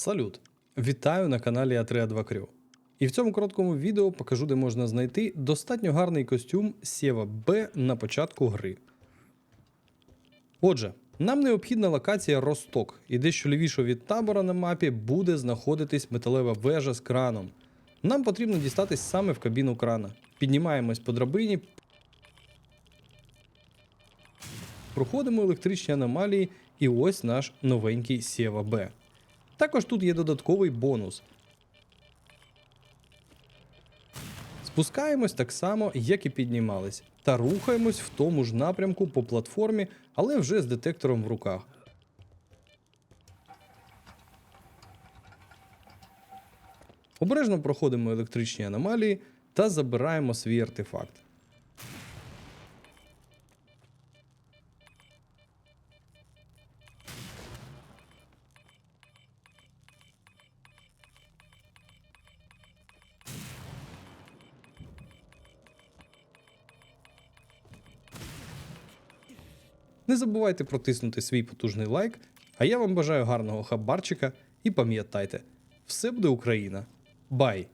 Салют! Вітаю на каналі А3А2 Крю. І в цьому короткому відео покажу, де можна знайти достатньо гарний костюм Сєва Б на початку гри. Отже, нам необхідна локація Росток, і дещо лівіше від табора на мапі буде знаходитись металева вежа з краном. Нам потрібно дістатись саме в кабіну крана. Піднімаємось по драбині, проходимо електричні аномалії, і ось наш новенький Сєва Б. Також тут є додатковий бонус. Спускаємось так само, як і піднімались, та рухаємось в тому ж напрямку по платформі, але вже з детектором в руках. Обережно проходимо електричні аномалії та забираємо свій артефакт. Не забувайте протиснути свій потужний лайк, а я вам бажаю гарного хабарчика і пам'ятайте, все буде Україна. Бай!